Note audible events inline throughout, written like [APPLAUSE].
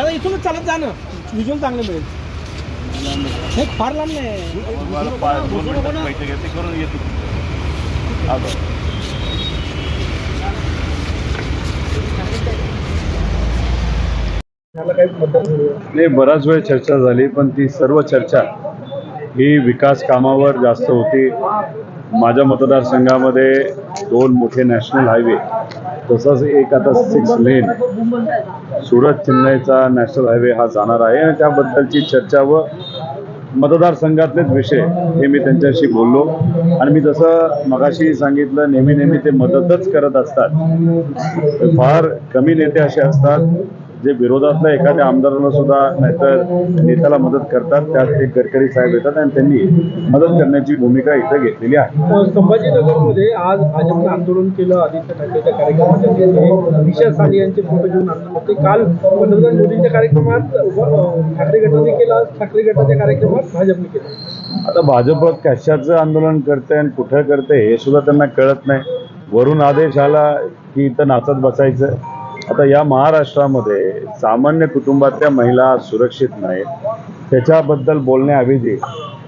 दादा इथूनच चालत जा ना. व्हिज्युअल चांगलं मिळेल. हे फार लांब नाही. घेते करून येतो नाही बराच वेळ चर्चा झाली पण ती सर्व चर्चा ही विकास कामावर जास्त होती. माझ्या मतदारसंघामध्ये दोन मोठे नॅशनल हायवे तसंच एक आता सिक्स लेन सुरत चेन्नईचा नॅशनल हायवे हा जाणार आहे. आणि त्याबद्दलची चर्चा व मतदारसंघातलेच विषय हे मी त्यांच्याशी बोललो. आणि मी जसं मगाशी सांगितलं नेहमी नेहमी ते मदतच करत असतात. फार कमी नेते असे असतात. जे विरोधातल्या एखाद्या आमदाराला सुद्धा नाहीतर नेत्याला मदत करतात त्यात एक गडकरी साहेब येतात आणि त्यांनी मदत करण्याची भूमिका इथं घेतलेली आहे. संभाजीनगरमध्ये आज भाजपनं आंदोलन केलं आदित्य ठाकरेच्या कार्यक्रमाच्या दिशा साली यांचे फोटो घेऊन आंदोलन. होते काल पंतप्रधान मोदींच्या कार्यक्रमात ठाकरे गटाने केलं आज ठाकरे गटाच्या कार्यक्रमात भाजपने केलं. आता भाजप कशाचं आंदोलन करते आणि कुठं करते हे सुद्धा त्यांना कळत नाही. वरून आदेश आला की इथं नाचत बसायचं. आता या महाराष्ट्रामध्ये सामान्य कुटुंबातल्या महिला सुरक्षित नाहीत. त्याच्याबद्दल बोलण्याऐवजी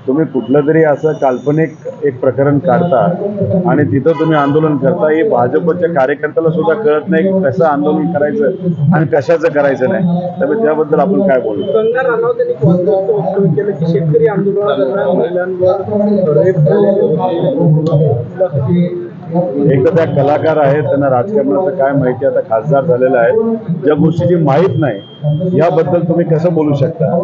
तुम्ही कुठलं तरी असं काल्पनिक एक प्रकरण काढता आणि तिथं तुम्ही आंदोलन करता. हे भाजपच्या कार्यकर्त्याला सुद्धा कळत नाही की कसं आंदोलन करायचं आणि कशाचं करायचं नाही. त्यामुळे त्याबद्दल आपण काय बोलू? कंगना राणावत यांनी वक्तव्य केलं की शेतकरी आंदोलनादरम्यान महिलांवर रेप झालेले एक तर त्या कलाकार आहेत त्यांना राजकारणाचं काय माहिती आता खासदार झालेलं आहे ज्या गोष्टीची माहीत नाही याबद्दल तुम्ही कसं बोलू शकता?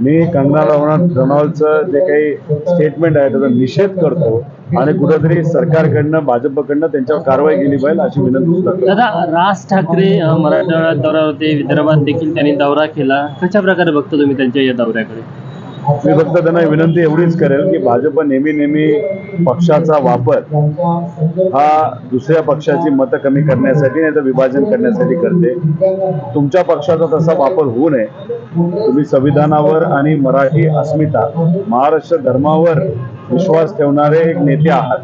मी कंगना रनौत रनौतचं जे काही स्टेटमेंट आहे त्याचा निषेध करतो आणि कुठंतरी सरकारकडनं भाजपकडनं त्यांच्यावर कारवाई केली पाहिजे अशी विनंती करतो. दादा राज ठाकरे मराठवाड्यात दौऱ्यावरती विदर्भात देखील त्यांनी दौरा केला. कशा प्रकारे बघतो तुम्ही त्यांच्या या दौऱ्याकडे? मी फक्त त्यांना विनंती एवढीच करेल की भाजप नेहमी नेहमी पक्षाचा वापर हा दुसऱ्या पक्षाची मतं कमी करण्यासाठी नाही तर विभाजन करण्यासाठी करते. तुमच्या पक्षाचा तसा वापर होऊ नये. तुम्ही संविधानावर आणि मराठी अस्मिता महाराष्ट्र धर्मावर विश्वास ठेवणारे एक नेते आहात.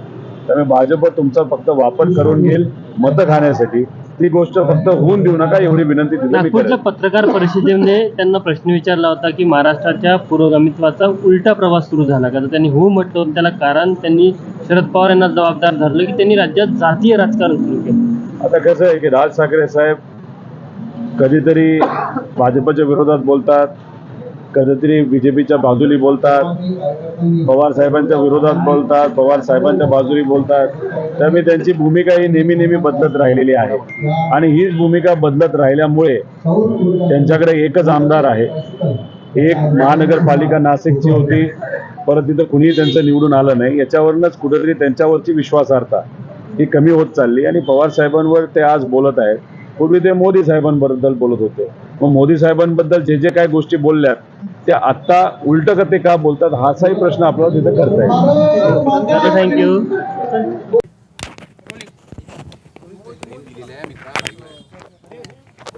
त्यामुळे भाजप तुमचा फक्त वापर करून घेईल मतं खाण्यासाठी. ती गोष्ट फक्त होऊन देऊ नका एवढी विनंती नागपूरच्या पत्रकार परिषदेमध्ये त्यांना प्रश्न विचारला होता की महाराष्ट्राच्या पुरोगामित्वाचा उलटा प्रवास सुरू झाला का? तर त्यांनी हो म्हटलं त्याला कारण त्यांनी शरद पवार यांना जबाबदार धरलं की त्यांनी राज्यात जातीय राजकारण सुरू केलं. आता कसं आहे की राज ठाकरे साहेब कधीतरी भाजपच्या विरोधात बोलतात कधीतरी बी जे पीच्या बाजूनी बोलतात पवार साहेबांच्या विरोधात बोलतात पवार साहेबांच्या बाजूनी बोलतात. त्यामुळे त्यांची भूमिका ही नेहमी नेहमी बदलत राहिलेली आहे. आणि हीच भूमिका बदलत राहिल्यामुळे त्यांच्याकडे एकच आमदार आहे. एक महानगरपालिका नाशिकची होती. परत तिथं कुणीही त्यांचं निवडून आलं नाही. याच्यावरूनच कुठेतरी त्यांच्यावरची विश्वासार्हता ही कमी होत चालली. आणि पवार साहेबांवर ते आज बोलत आहेत. पूर्वी ते मोदी साहेबांबद्दल बोलत होते. मग मोदी साहेबांबद्दल जे जे काही गोष्टी बोलल्यात त्या आत्ता उलट का ते का बोलतात हाचाही प्रश्न आपल्याला तिथे करता येईल. थँक्यू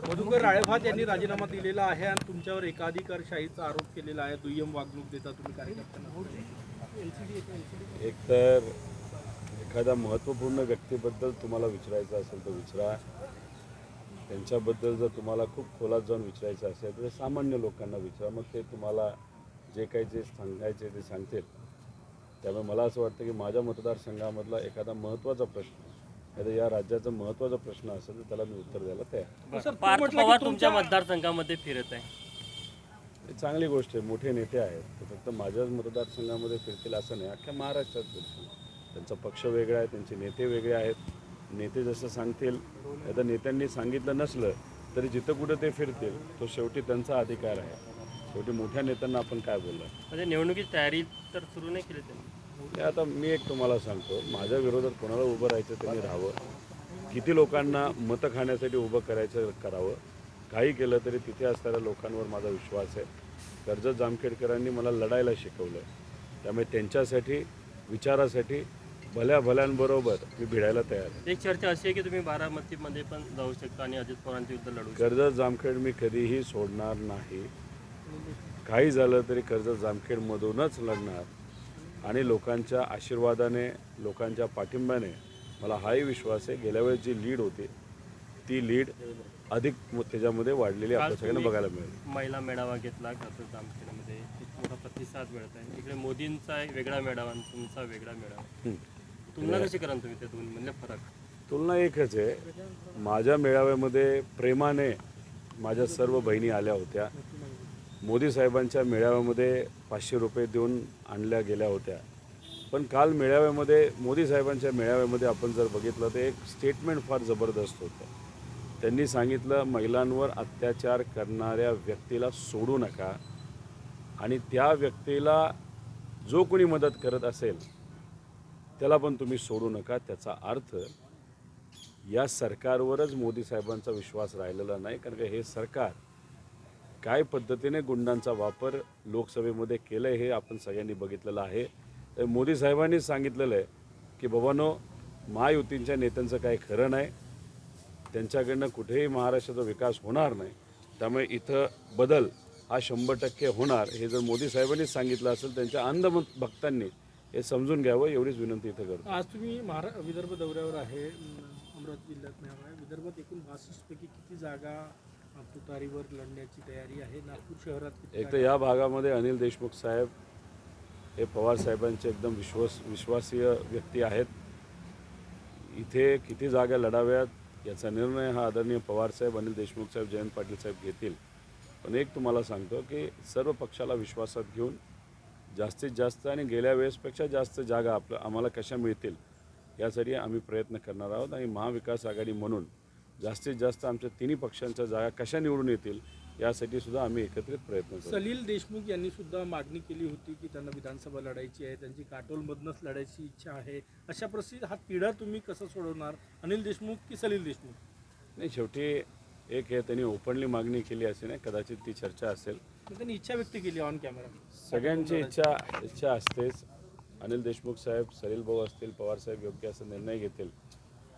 मधुकर राळेभात यांनी राजीनामा दिलेला आहे आणि तुमच्यावर एकाधिकारशाहीचा आरोप केलेला आहे. दुय्यम वागणूक देता तुम्ही कार्यकर्त्यांना. एक तर एखाद्या महत्त्वपूर्ण व्यक्तीबद्दल तुम्हाला विचारायचं असेल तर विचारा. त्यांच्याबद्दल जर तुम्हाला खूप खोलात जाऊन विचारायचं असेल तर सामान्य लोकांना विचारा. मग ते तुम्हाला जे काही जे सांगायचे ते सांगतील. त्यामुळे मला असं वाटतं की माझ्या मतदारसंघामधला एखादा महत्त्वाचा प्रश्न तर या राज्याचा महत्त्वाचा प्रश्न असेल तर त्याला मी उत्तर द्यायला तयार पार्थ पवार तुमच्या- तुमच्या मतदारसंघामध्ये फिरत आहे. ही चांगली गोष्ट आहे. मोठे नेते आहेत. ते फक्त माझ्याच मतदारसंघामध्ये फिरतील असं नाही. अख्ख्या महाराष्ट्रात फिरतील. त्यांचा पक्ष वेगळा आहे. त्यांचे नेते वेगळे आहेत. नेते जसं सांगतील आता नेत्यांनी सांगितलं नसलं तरी जिथं कुठं ते फिरतील तो शेवटी त्यांचा अधिकार आहे. शेवटी मोठ्या नेत्यांना आपण काय बोलणार? म्हणजे निवडणुकीची तयारी तर सुरू नाही केली त्यांनी. आता मी एक तुम्हाला सांगतो माझ्या विरोधात कोणाला उभं राहायचं त्यांनी राहावं. किती लोकांना मतं खाण्यासाठी उभं करायचं करावं काही केलं तरी तिथे असणाऱ्या लोकांवर माझा विश्वास आहे. कर्जत जामखेडकरांनी मला लढायला शिकवलं. त्यामुळे त्यांच्यासाठी विचारासाठी भल्या भल्यांबरोबर मी भिडायला तयार आहे. एक चर्चा अशी आहे की तुम्ही बारामतीमध्ये पण जाऊ शकता आणि अजित पवारांच्या विरुद्ध लढू शकता. कर्जत जामखेड मी कधीही सोडणार नाही. काही झालं तरी कर्जत जामखेडमधूनच लढणार. आणि लोकांच्या आशीर्वादाने लोकांच्या पाठिंब्याने मला हाही विश्वास आहे गेल्या वेळेस जी लीड होती ती लीड अधिक म- त्याच्यामध्ये वाढलेली आपल्या सगळ्यांना बघायला मिळेल. महिला मेळावा घेतला खासदार जामखेडमध्ये. मोठा प्रतिसाद मिळत आहे. इकडे मोदींचा एक वेगळा मेळावा आणि तुमचा वेगळा मेळावा. हं. तुलना कशी कराल तुम्ही त्या दोन म्हणजे फरक? तुलना एकच आहे. माझ्या मेळाव्यामध्ये प्रेमाने माझ्या सर्व बहिणी आल्या होत्या. मोदी साहेबांच्या मेळाव्यामध्ये पाचशे रुपये देऊन आणल्या गेल्या होत्या. पण काल मेळाव्यामध्ये मोदी साहेबांच्या मेळाव्यामध्ये आपण जर बघितलं तर एक स्टेटमेंट फार जबरदस्त होतं. त्यांनी सांगितलं महिलांवर अत्याचार करणाऱ्या व्यक्तीला सोडू नका आणि त्या व्यक्तीला जो कोणी मदत करत असेल त्याला पण तुम्ही सोडू नका. त्याचा अर्थ या सरकारवरच मोदी साहेबांचा विश्वास राहिलेला नाही. कारण का हे सरकार काय पद्धतीने गुंडांचा वापर लोकसभेमध्ये केलं आहे हे आपण सगळ्यांनी बघितलेलं आहे. तर मोदी साहेबांनीच सांगितलेलं आहे की बाबानो महायुतींच्या नेत्यांचं काही खरं नाही. त्यांच्याकडनं कुठेही महाराष्ट्राचा विकास होणार नाही. त्यामुळे इथं बदल हा शंभर टक्के होणार. हे जर मोदी साहेबांनीच सांगितलं असेल त्यांच्या अंध भक्तांनी हे समजून घ्यावं एवढीच विनंती इथं करतो. आज तुम्ही महारा विदर्भ दौऱ्यावर आहे अमरावती जिल्ह्यात आहे विदर्भात एकूण बासष्टपैकी किती जागा तुतारीवर लढण्याची तयारी आहे? नागपूर शहरात एक तर या भागामध्ये अनिल देशमुख साहेब हे पवार साहेबांचे एकदम विश्वास विश्वासीय व्यक्ती आहेत. इथे किती जागा लढाव्यात याचा निर्णय हा आदरणीय पवारसाहेब अनिल देशमुख साहेब जयंत पाटील साहेब घेतील. पण एक तुम्हाला सांगतो की सर्व पक्षाला विश्वासात घेऊन जास्तीत जास्त आणि गेल्या वेळेसपेक्षा जास्त जागा आपलं आम्हाला कशा मिळतील यासाठी आम्ही प्रयत्न करणार आहोत आणि महाविकास आघाडी म्हणून जास्तीत जास्त आमच्या तिन्ही पक्षांच्या जागा कशा निवडून येतील यासाठी सुद्धा आम्ही एकत्रित प्रयत्न करू सलील देशमुख यांनी सुद्धा मागणी केली होती की त्यांना विधानसभा लढायची आहे त्यांची काटोलमधनंच लढायची इच्छा आहे. अशा परिस्थितीत हा तिढा तुम्ही कसं सोडवणार? अनिल देशमुख की सलील देशमुख? नाही शेवटी एक हे त्यांनी ओपनली मागणी केली असे नाही कदाचित ती चर्चा असेल. त्यांनी इच्छा व्यक्त केली ऑन कॅमेरा सगळ्यांची इच्छा इच्छा असतेच. अनिल देशमुख साहेब सलील भाऊ असतील पवार साहेब योग्य असा निर्णय घेतील.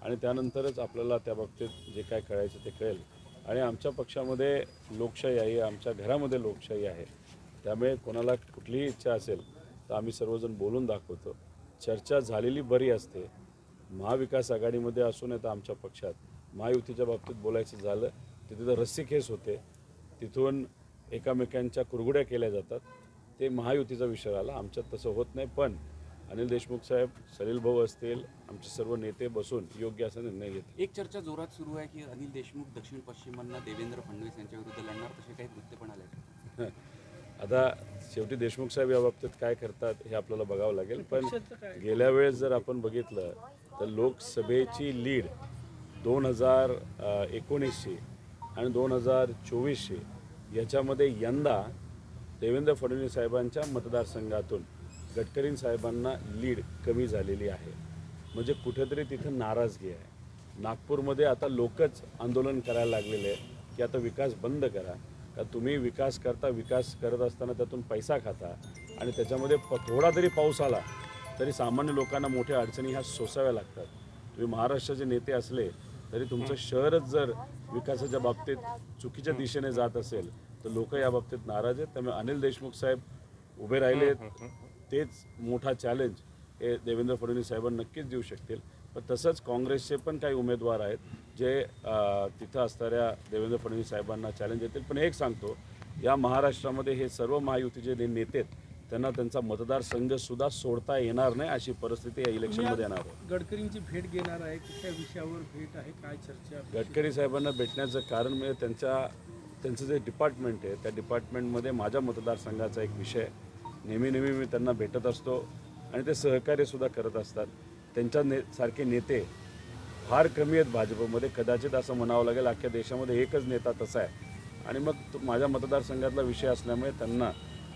आणि त्यानंतरच आपल्याला त्या बाबतीत जे काय कळायचं ते कळेल. आणि आमच्या पक्षामध्ये लोकशाही आहे आमच्या घरामध्ये लोकशाही आहे. त्यामुळे कोणाला कुठलीही इच्छा असेल तर आम्ही सर्वजण बोलून दाखवतो. चर्चा झालेली बरी असते. महाविकास आघाडीमध्ये असू नये तर आमच्या पक्षात महायुतीच्या बाबतीत बोलायचं झालं तिथे तर रस्सी केस होते. तिथून एकामेकांच्या कुरघुड्या केल्या जातात. ते महायुतीचा विषय आला. आमच्यात तसं होत नाही पण अनिल देशमुख साहेब सलील भाऊ असतील आमचे सर्व नेते बसून योग्य असा निर्णय घेतील एक चर्चा जोरात सुरू आहे की अनिल देशमुख दक्षिण पश्चिमांना देवेंद्र फडणवीस यांच्या विरुद्ध लढणार? तसे काही वृत्त पण आले [LAUGHS] आता शेवटी देशमुख साहेब या बाबतीत काय करतात हे आपल्याला बघावं लागेल. पण? गेल्या वेळेस जर आपण बघितलं तर लोकसभेची लीड दोन हजार एकोणीसशे आणि दोन हजार चोवीसशे याच्यामध्ये यंदा देवेंद्र फडणवीस साहेबांच्या मतदारसंघातून गडकरी साहेबांना लीड कमी झालेली आहे. म्हणजे कुठेतरी तिथं नाराजगी आहे. नागपूरमध्ये आता लोकच आंदोलन करायला लागलेले आहे की आता विकास बंद करा. का तुम्ही विकास करता विकास करत असताना त्यातून पैसा खाता आणि त्याच्यामध्ये प थोडा जरी पाऊस आला तरी सामान्य लोकांना मोठ्या अडचणी ह्या सोसाव्या लागतात. तुम्ही महाराष्ट्राचे नेते असले तरी तुमचं शहरच जर विकासाच्या बाबतीत चुकीच्या दिशेने जात असेल तर लोक या बाबतीत नाराज आहेत. त्यामुळे अनिल देशमुख साहेब उभे राहिले तेच मोठा चॅलेंज हे देवेंद्र फडणवीस साहेबांना नक्कीच देऊ शकतील. पण तसंच काँग्रेसचे पण काही उमेदवार आहेत जे तिथं असणाऱ्या देवेंद्र फडणवीस साहेबांना चॅलेंज देतील. पण एक सांगतो या महाराष्ट्रामध्ये हे सर्व महायुतीचे जे नेते आहेत त्यांना त्यांचा मतदारसंघसुद्धा सोडता येणार नाही अशी परिस्थिती या इलेक्शनमध्ये येणार आहे. गडकरींची भेट घेणार आहे कुठल्या विषयावर भेट आहे काय चर्चा? गडकरी साहेबांना भेटण्याचं कारण म्हणजे त्यांच्या त्यांचं जे डिपार्टमेंट आहे त्या डिपार्टमेंटमध्ये माझ्या मतदारसंघाचा एक विषय आहे. नेहमी नेहमी मी त्यांना भेटत असतो आणि ते सहकार्यसुद्धा करत असतात. त्यांच्या ने सारखे नेते फार कमी आहेत भाजपमध्ये. कदाचित असं म्हणावं लागेल अख्ख्या देशामध्ये एकच नेता तसा आहे. आणि मग तो माझ्या मतदारसंघातला विषय असल्यामुळे त्यांना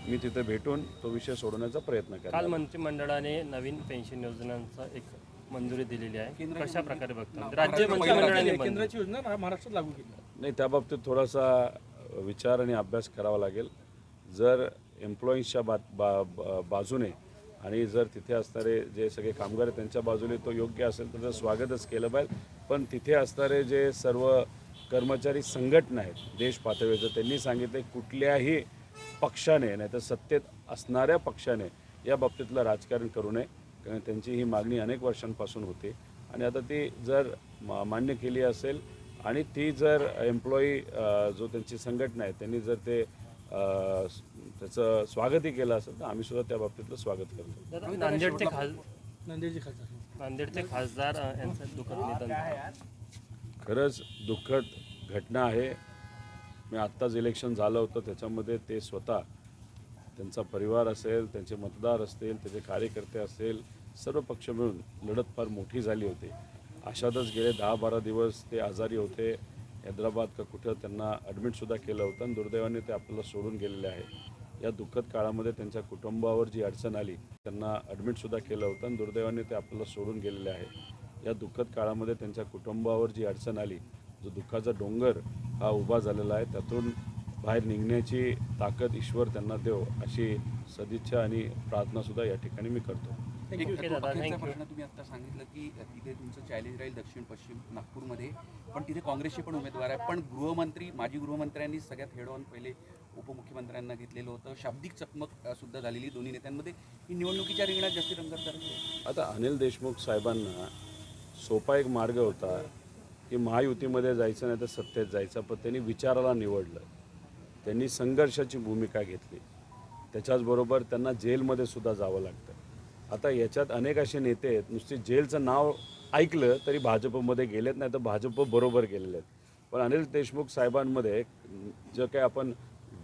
मी तिथे भेटून तो विषय सोडवण्याचा प्रयत्न काल करतो मंत्रिमंडळाने नवीन पेन्शन योजनांचा एक मंजुरी दिलेली आहे. कशा प्रकारे बघता? ना- राज्य मंत्रिमंडळाने केंद्राची योजना महा- महाराष्ट्रात लागू केली. नाही त्या बाबतीत थोडासा विचार आणि अभ्यास करावा लागेल. जर एम्प्लॉईजच्या बा बा बा- बाजूने आणि जर तिथे असणारे जे सगळे कामगार आहेत त्यांच्या बाजूने तो योग्य असेल तर स्वागतच केलं पाहिजे. पण तिथे असणारे जे सर्व कर्मचारी संघटना आहेत देश पातळीवर त्यांनी सांगितले कुठल्याही पक्षाने नाही तर सत्तेत असणाऱ्या पक्षाने या बाबतीतलं राजकारण करू नये. कारण त्यांची ही मागणी अनेक वर्षांपासून होती. आणि आता ती जर मा- मान्य केली असेल आणि ती जर एम्प्लॉई जो त्यांची संघटना आहे त्यांनी जर ते त्याचं स्वागतही केलं असेल तर आम्ही सुद्धा त्या बाबतीतलं स्वागत करतो. नांदेडचे खास नांदेडचे खासदार. नांदेडचे खासदार अ, यांचं दुःखद निधन. खरंच दुःखद घटना आहे. मी आत्ताच इलेक्शन झालं होतं त्याच्यामध्ये ते स्वतः त्यांचा परिवार असेल त्यांचे मतदार असतील त्याचे कार्यकर्ते असेल सर्व पक्ष मिळून लढत फार मोठी झाली होती. अशातच गेले दहा बारा दिवस ते आजारी होते. हैदराबाद का कुठं त्यांना ॲडमिटसुद्धा केलं होतं आणि दुर्दैवाने ते आपल्याला सोडून गेलेले आहे. या दुःखद काळामध्ये त्यांच्या कुटुंबावर जी अडचण आली त्यांना ॲडमिटसुद्धा केलं होतं आणि दुर्दैवाने ते आपल्याला सोडून गेलेले आहे. या दुःखद काळामध्ये त्यांच्या कुटुंबावर जी अडचण आली जो दुःखाचा डोंगर हा उभा झालेला आहे त्यातून बाहेर निघण्याची ताकद ईश्वर त्यांना देव अशी सदिच्छा आणि प्रार्थनासुद्धा या ठिकाणी मी करतो. अखेरचा. प्रश्न तुम्ही आता सांगितलं की तिथे तुमचं चॅलेंज राहील दक्षिण पश्चिम नागपूरमध्ये. पण तिथे काँग्रेसचे पण उमेदवार आहे पण गृहमंत्री माजी गृहमंत्र्यांनी सगळ्यात हेड ऑन पहिले उपमुख्यमंत्र्यांना घेतलेलं होतं. शाब्दिक चकमक सुद्धा झालेली दोन्ही नेत्यांमध्ये. ही निवडणुकीच्या रिंगणात जास्ती रंगत आहे. आता अनिल देशमुख साहेबांना सोपा एक मार्ग होता की महायुतीमध्ये जायचं नाही तर सत्तेत जायचं पण त्यांनी विचाराला निवडलं. त्यांनी संघर्षाची भूमिका घेतली. त्याच्याचबरोबर त्यांना जेलमध्ये सुद्धा जावं लागतं. आता याच्यात अनेक असे नेते आहेत. नुसते जेलचं नाव ऐकलं तरी भाजपमध्ये गेलेत नाही तर भाजप बरोबर गेलेले आहेत. पण अनिल देशमुख साहेबांमध्ये जे काही आपण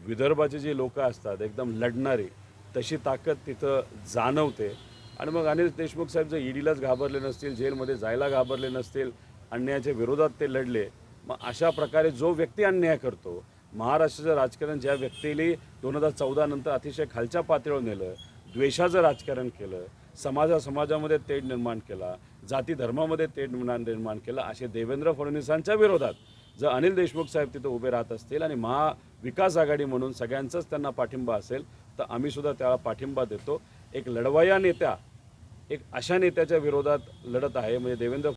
विदर्भाचे जे लोक असतात एकदम लढणारी तशी ताकद तिथं जाणवते. आणि मग अनिल देशमुख साहेब जर ईडीलाच घाबरले नसतील जेलमध्ये जायला घाबरले नसतील अन्यायाच्या विरोधात ते लढले मग अशा प्रकारे जो व्यक्ती अन्याय करतो महाराष्ट्राचं राजकारण ज्या व्यक्तीने दोन हजार चौदा नंतर अतिशय खालच्या पातळीवर नेलं द्वेषाचं राजकारण केलं समाजा समाजामध्ये तेढ निर्माण केला जाती धर्मामध्ये तेढ निर्माण केला असे देवेंद्र फडणवीसांच्या विरोधात जर अनिल देशमुख साहेब तिथं उभे राहत असतील आणि महाविकास आघाडी म्हणून सगळ्यांचाच त्यांना पाठिंबा असेल तर आम्ही सुद्धा त्याला पाठिंबा देतो. एक लढवया नेत्या एक अशा नेत्याच्या विरोधात लढत आहे म्हणजे देवेंद्र